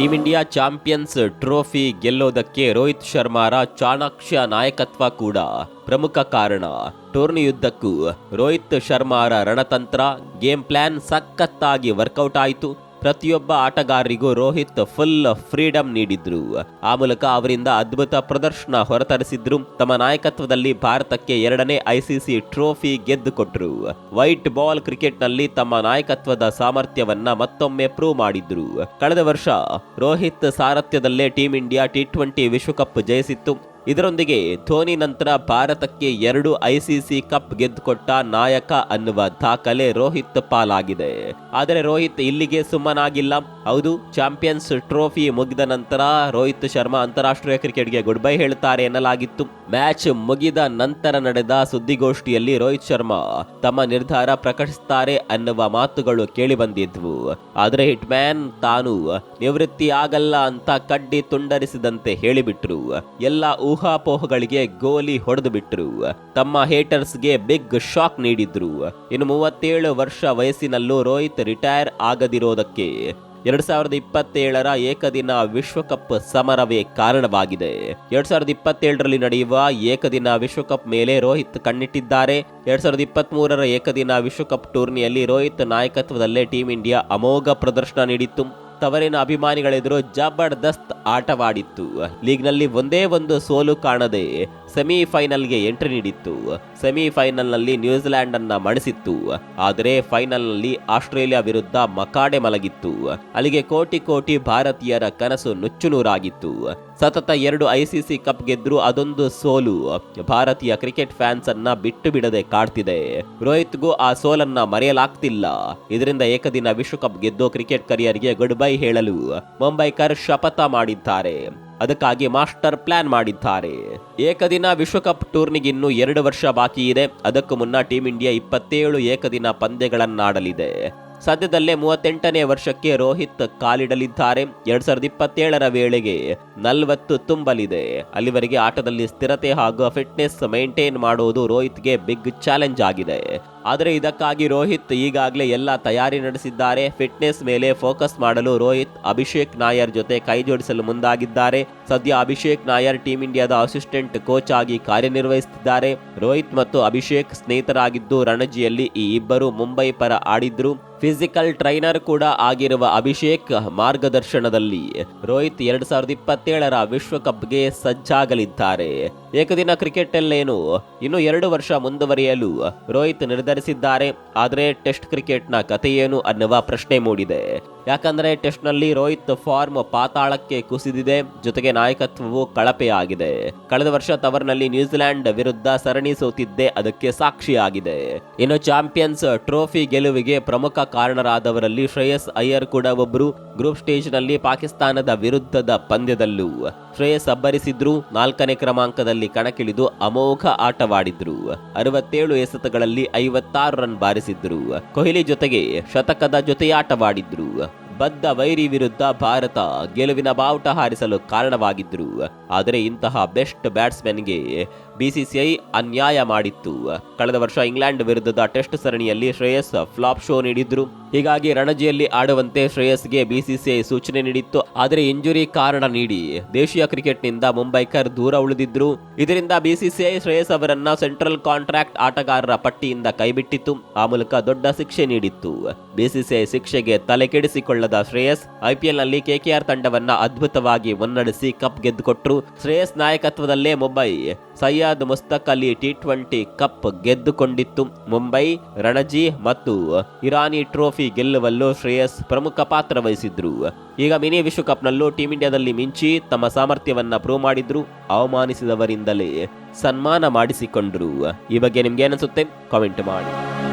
Team India champions trophy ಗೆಲ್ಲೋದಕ್ಕೆ ರೋಹಿತ್ ಶರ್ಮಾರ ಚಾಣಾಕ್ಷ ನಾಯಕತ್ವ ಕೂಡ ಪ್ರಮುಖ ಕಾರಣ. ಟೂರ್ನಿಯುದ್ದಕ್ಕೂ ರೋಹಿತ್ ಶರ್ಮಾರ ರಣತಂತ್ರ, ಗೇಮ್ ಪ್ಲಾನ್ ಸಖತ್ತಾಗಿ ವರ್ಕೌಟ್ ಆಯಿತು. ಪ್ರತಿಯೊಬ್ಬ ಆಟಗಾರರಿಗೂ ರೋಹಿತ್ ಫುಲ್ ಫ್ರೀಡಮ್ ನೀಡಿದ್ರು. ಆ ಮೂಲಕ ಅವರಿಂದ ಅದ್ಭುತ ಪ್ರದರ್ಶನ ಹೊರತರಿಸಿದ್ರು. ತಮ್ಮ ನಾಯಕತ್ವದಲ್ಲಿ ಭಾರತಕ್ಕೆ ಎರಡನೇ ಐಸಿಸಿ ಟ್ರೋಫಿ ಗೆದ್ದುಕೊಟ್ರು. ವೈಟ್ ಬಾಲ್ ಕ್ರಿಕೆಟ್ನಲ್ಲಿ ತಮ್ಮ ನಾಯಕತ್ವದ ಸಾಮರ್ಥ್ಯವನ್ನ ಮತ್ತೊಮ್ಮೆ ಪ್ರೂವ್ ಮಾಡಿದ್ರು. ಕಳೆದ ವರ್ಷ ರೋಹಿತ್ ಸಾರಥ್ಯದಲ್ಲೇ ಟೀಂ ಇಂಡಿಯಾ ಟಿ ಟ್ವೆಂಟಿ ವಿಶ್ವಕಪ್ ಜಯಿಸಿತ್ತು. ಇದರೊಂದಿಗೆ ಧೋನಿ ನಂತರ ಭಾರತಕ್ಕೆ ಎರಡು ಐಸಿಸಿ ಕಪ್ ಗೆದ್ದುಕೊಟ್ಟ ನಾಯಕ ಅನ್ನುವ ದಾಖಲೆ ರೋಹಿತ್ ಪಾಲಾಗಿದೆ. ಆದರೆ ರೋಹಿತ್ ಇಲ್ಲಿಗೆ ಸುಮ್ಮನಾಗಿಲ್ಲ. ಹೌದು, ಚಾಂಪಿಯನ್ಸ್ ಟ್ರೋಫಿ ಮುಗಿದ ನಂತರ ರೋಹಿತ್ ಶರ್ಮಾ ಅಂತಾರಾಷ್ಟ್ರೀಯ ಕ್ರಿಕೆಟ್ಗೆ ಗುಡ್ ಬೈ ಹೇಳುತ್ತಾರೆ ಎನ್ನಲಾಗಿತ್ತು. ಮ್ಯಾಚ್ ಮುಗಿದ ನಂತರ ನಡೆದ ಸುದ್ದಿಗೋಷ್ಠಿಯಲ್ಲಿ ರೋಹಿತ್ ಶರ್ಮಾ ತಮ್ಮ ನಿರ್ಧಾರ ಪ್ರಕಟಿಸುತ್ತಾರೆ ಅನ್ನುವ ಮಾತುಗಳು ಕೇಳಿ ಬಂದಿದ್ವು ಆದರೆ ಹಿಟ್ ಮ್ಯಾನ್ ತಾನು ನಿವೃತ್ತಿ ಆಗಲ್ಲ ಅಂತ ಕಡ್ಡಿ ತುಂಡರಿಸಿದಂತೆ ಹೇಳಿಬಿಟ್ರು. ಎಲ್ಲ ಊಹಾಪೋಹಗಳಿಗೆ ಗೋಲಿ ಹೊಡೆದು ಬಿಟ್ರು. ತಮ್ಮ ಹೇಟರ್ಸ್ಗೆ ಬಿಗ್ ಶಾಕ್ ನೀಡಿದ್ರು. ಇನ್ನು ಮೂವತ್ತೇಳು ವರ್ಷ ವಯಸ್ಸಿನಲ್ಲೂ ರೋಹಿತ್ ರಿಟೈರ್ ಆಗದಿರೋದಕ್ಕೆ. ಎರಡ್ ಸಾವಿರದ ಇಪ್ಪತ್ತೇಳರ ಏಕದಿನ ವಿಶ್ವಕಪ್ ಸಮರವೇ ಕಾರಣವಾಗಿದೆ. ಎರಡ್ ಸಾವಿರದ ಇಪ್ಪತ್ತೇಳರಲ್ಲಿ ನಡೆಯುವ ಏಕದಿನ ವಿಶ್ವಕಪ್ ಮೇಲೆ ರೋಹಿತ್ ಕಣ್ಣಿಟ್ಟಿದ್ದಾರೆ. ಎರಡ್ ಸಾವಿರದ ಇಪ್ಪತ್ತ್ ಮೂರರ ಏಕದಿನ ವಿಶ್ವಕಪ್ ಟೂರ್ನಿಯಲ್ಲಿ ರೋಹಿತ್ ನಾಯಕತ್ವದಲ್ಲೇ ಟೀಂ ಇಂಡಿಯಾ ಅಮೋಘ ಪ್ರದರ್ಶನ ನೀಡಿತ್ತು. ತವರಿನ ಅಭಿಮಾನಿಗಳೆದುರು ಜಬರ್ದಸ್ತ್ ಆಟವಾಡಿತ್ತು. ಲೀಗ್ನಲ್ಲಿ ಒಂದೇ ಒಂದು ಸೋಲು ಕಾಣದೆ ಸೆಮಿಫೈನಲ್ಗೆ ಎಂಟ್ರಿ ನೀಡಿತ್ತು. ಸೆಮಿಫೈನಲ್ನಲ್ಲಿ ನ್ಯೂಜಿಲೆಂಡ್ ಅನ್ನ ಮಣಿಸಿತ್ತು. ಆದರೆ ಫೈನಲ್ನಲ್ಲಿ ಆಸ್ಟ್ರೇಲಿಯಾ ವಿರುದ್ಧ ಮಕಾಡೆ ಮಲಗಿತ್ತು. ಅಲ್ಲಿಗೆ ಕೋಟಿ ಕೋಟಿ ಭಾರತೀಯರ ಕನಸು ನುಚ್ಚುನೂರಾಗಿತ್ತು. ಸತತ ಎರಡು ಐಸಿಸಿ ಕಪ್ ಗೆದ್ರು ಅದೊಂದು ಸೋಲು. ಭಾರತೀಯ ಕ್ರಿಕೆಟ್ ಫ್ಯಾನ್ಸ್ ಅನ್ನ ಬಿಟ್ಟು ಬಿಡದೆ ಕಾಡ್ತಿದೆ. ರೋಹಿತ್ಗೂ ಆ ಸೋಲನ್ನ ಮರೆಯಲಾಗ್ತಿಲ್ಲ. ಇದರಿಂದ ಏಕದಿನ ವಿಶ್ವಕಪ್ ಗೆದ್ದು ಕ್ರಿಕೆಟ್ ಕರಿಯರ್ಗೆ ಗುಡ್ ಬೈ ಹೇಳಲು ಮುಂಬೈಕರ್ ಶಪಥ ಮಾಡಿದ್ದಾರೆ. ಅದಕ್ಕಾಗಿ ಮಾಸ್ಟರ್ ಪ್ಲಾನ್ ಮಾಡಿದ್ದಾರೆ. ಏಕದಿನ ವಿಶ್ವಕಪ್ ಟೂರ್ನಿಗಿನ್ನು ಎರಡು ವರ್ಷ ಬಾಕಿ ಇದೆ. ಅದಕ್ಕೂ ಮುನ್ನ ಟೀಂ ಇಂಡಿಯಾ ಇಪ್ಪತ್ತೇಳು ಏಕದಿನ ಪಂದ್ಯಗಳನ್ನಾಡಲಿದೆ. ಸದ್ಯದಲ್ಲೇ ಮೂವತ್ತೆಂಟನೇ ವರ್ಷಕ್ಕೆ ರೋಹಿತ್ ಕಾಲಿಡಲಿದ್ದಾರೆ. ಎರಡ್ ಸಾವಿರದ ಇಪ್ಪತ್ತೇಳರ ವೇಳೆಗೆ ನಲವತ್ತು ತುಂಬಲಿದೆ. ಅಲ್ಲಿವರೆಗೆ ಆಟದಲ್ಲಿ ಸ್ಥಿರತೆ ಹಾಗೂ ಫಿಟ್ನೆಸ್ ಮೇಂಟೈನ್ ಮಾಡುವುದು ರೋಹಿತ್ಗೆ ಬಿಗ್ ಚಾಲೆಂಜ್ ಆಗಿದೆ. ಆದರೆ ಇದಕ್ಕಾಗಿ ರೋಹಿತ್ ಈಗಾಗಲೇ ಎಲ್ಲ ತಯಾರಿ ನಡೆಸಿದ್ದಾರೆ. ಫಿಟ್ನೆಸ್ ಮೇಲೆ ಫೋಕಸ್ ಮಾಡಲು ರೋಹಿತ್, ಅಭಿಷೇಕ್ ನಾಯರ್ ಜೊತೆ ಕೈಜೋಡಿಸಲು ಮುಂದಾಗಿದ್ದಾರೆ. ಸದ್ಯ ಅಭಿಷೇಕ್ ನಾಯರ್ ಟೀಂ ಇಂಡಿಯಾದ ಅಸಿಸ್ಟೆಂಟ್ ಕೋಚ್ ಆಗಿ ಕಾರ್ಯನಿರ್ವಹಿಸುತ್ತಿದ್ದಾರೆ. ರೋಹಿತ್ ಮತ್ತು ಅಭಿಷೇಕ್ ಸ್ನೇಹಿತರಾಗಿದ್ದು, ರಣಜಿಯಲ್ಲಿ ಈ ಇಬ್ಬರು ಮುಂಬೈ ಪರ ಆಡಿದ್ರು. ಫಿಸಿಕಲ್ ಟ್ರೈನರ್ ಕೂಡ ಆಗಿರುವ ಅಭಿಷೇಕ್ ಮಾರ್ಗದರ್ಶನದಲ್ಲಿ ರೋಹಿತ್ ಎರಡ್ ಸಾವಿರದ ಇಪ್ಪತ್ತೇಳರ ವಿಶ್ವಕಪ್ಗೆ ಸಜ್ಜಾಗಲಿದ್ದಾರೆ. ಏಕದಿನ ಕ್ರಿಕೆಟಲ್ಲೇನು? ಇನ್ನು ಎರಡು ವರ್ಷ ಮುಂದುವರಿಯಲು ರೋಹಿತ್ ನಿರ್ಧರಿಸಿದ್ದಾರೆ. ಆದರೆ ಟೆಸ್ಟ್ ಕ್ರಿಕೆಟ್ನ ಕಥೆ ಏನು ಅನ್ನುವ ಪ್ರಶ್ನೆ ಮೂಡಿದೆ. ಯಾಕಂದ್ರೆ ಟೆಸ್ಟ್ನಲ್ಲಿ ರೋಹಿತ್ ಫಾರ್ಮ್ ಪಾತಾಳಕ್ಕೆ ಕುಸಿದಿದೆ. ಜೊತೆಗೆ ನಾಯಕತ್ವವು ಕಳಪೆಯಾಗಿದೆ. ಕಳೆದ ವರ್ಷ ತವರ್ನಲ್ಲಿ ನ್ಯೂಜಿಲೆಂಡ್ ವಿರುದ್ಧ ಸರಣಿ ಸೋತಿದ್ದೆ ಅದಕ್ಕೆ ಸಾಕ್ಷಿಯಾಗಿದೆ. ಇನ್ನು ಚಾಂಪಿಯನ್ಸ್ ಟ್ರೋಫಿ ಗೆಲುವಿಗೆ ಪ್ರಮುಖ ಕಾರಣರಾದವರಲ್ಲಿ ಶ್ರೇಯಸ್ ಅಯ್ಯರ್ ಕೂಡ ಒಬ್ಬರು ಗ್ರೂಪ್ ಸ್ಟೇಜ್ನಲ್ಲಿ ಪಾಕಿಸ್ತಾನದ ವಿರುದ್ಧದ ಪಂದ್ಯದಲ್ಲೂ ಶ್ರೇಯಸ್ ಅಬ್ಬರಿಸಿದ್ರು. ನಾಲ್ಕನೇ ಕ್ರಮಾಂಕದಲ್ಲಿ ಕಣಕ್ಕಿಳಿದು ಅಮೋಘ ಆಟವಾಡಿದ್ರು. ಅರವತ್ತೇಳು ಎಸೆತಗಳಲ್ಲಿ ಐವತ್ತಾರು ರನ್ ಬಾರಿಸಿದ್ರು. ಕೊಹ್ಲಿ ಜೊತೆಗೆ ಶತಕದ ಜೊತೆಯಾಟವಾಡಿದ್ರು. ಬದ್ಧ ವೈರಿ ವಿರುದ್ಧ ಭಾರತ ಗೆಲುವಿನ ಬಾವುಟ ಹಾರಿಸಲು ಕಾರಣವಾಗಿದ್ದರು. ಆದರೆ ಇಂತಹ ಬೆಸ್ಟ್ ಬ್ಯಾಟ್ಸ್ಮನ್ಗೆ ಬಿಸಿಸಿಐ ಅನ್ಯಾಯ ಮಾಡಿತ್ತು. ಕಳೆದ ವರ್ಷ ಇಂಗ್ಲೆಂಡ್ ವಿರುದ್ಧದ ಟೆಸ್ಟ್ ಸರಣಿಯಲ್ಲಿ ಶ್ರೇಯಸ್ ಫ್ಲಾಪ್ ಶೋ ನೀಡಿದ್ರು. ಹೀಗಾಗಿ ರಣಜಿಯಲ್ಲಿ ಆಡುವಂತೆ ಶ್ರೇಯಸ್ಗೆ ಬಿಸಿಸಿಐ ಸೂಚನೆ ನೀಡಿತ್ತು. ಆದರೆ ಇಂಜುರಿ ಕಾರಣ ನೀಡಿ ದೇಶೀಯ ಕ್ರಿಕೆಟ್ನಿಂದ ಮುಂಬೈಕರ್ ದೂರ ಉಳಿದಿದ್ರು. ಇದರಿಂದ ಬಿಸಿಸಿಐ ಶ್ರೇಯಸ್ ಅವರನ್ನ ಸೆಂಟ್ರಲ್ ಕಾಂಟ್ರಾಕ್ಟ್ ಆಟಗಾರರ ಪಟ್ಟಿಯಿಂದ ಕೈಬಿಟ್ಟಿತ್ತು. ಆ ಮೂಲಕ ದೊಡ್ಡ ಶಿಕ್ಷೆ ನೀಡಿತ್ತು. ಬಿಸಿಸಿಐ ಶಿಕ್ಷೆಗೆ ತಲೆ ಕೆಡಿಸಿಕೊಳ್ಳದ ಶ್ರೇಯಸ್ ಐಪಿಎಲ್ನಲ್ಲಿ ಕೆಕೆಆರ್ ತಂಡವನ್ನ ಅದ್ಭುತವಾಗಿ ಮುನ್ನಡೆಸಿ ಕಪ್ ಗೆದ್ದುಕೊಟ್ರು. Shreyas ನಾಯಕತ್ವದಲ್ಲೇ Mumbai Syed Mushtaq Ali T twenty cup ಗೆದ್ದುಕೊಂಡಿತ್ತು. Mumbai Ranji ಮತ್ತು ಇರಾನಿ ಟ್ರೋಫಿ ಗೆಲ್ಲುವಲ್ಲೂ ಶ್ರೇಯಸ್ ಪ್ರಮುಖ ಪಾತ್ರ ವಹಿಸಿದ್ರು. ಈಗ ಮಿನಿ ವಿಶ್ವಕಪ್ನಲ್ಲೂ ಟೀಂ ಇಂಡಿಯಾದಲ್ಲಿ ಮಿಂಚಿ ತಮ್ಮ ಸಾಮರ್ಥ್ಯವನ್ನ ಪ್ರೂವ್ ಮಾಡಿದ್ರು. ಅವಮಾನಿಸಿದವರಿಂದಲೇ ಸನ್ಮಾನ ಮಾಡಿಸಿಕೊಂಡ್ರು. ಈ ಬಗ್ಗೆ ನಿಮ್ಗೆ ಏನನ್ಸುತ್ತೆ ಕಾಮೆಂಟ್ ಮಾಡಿ.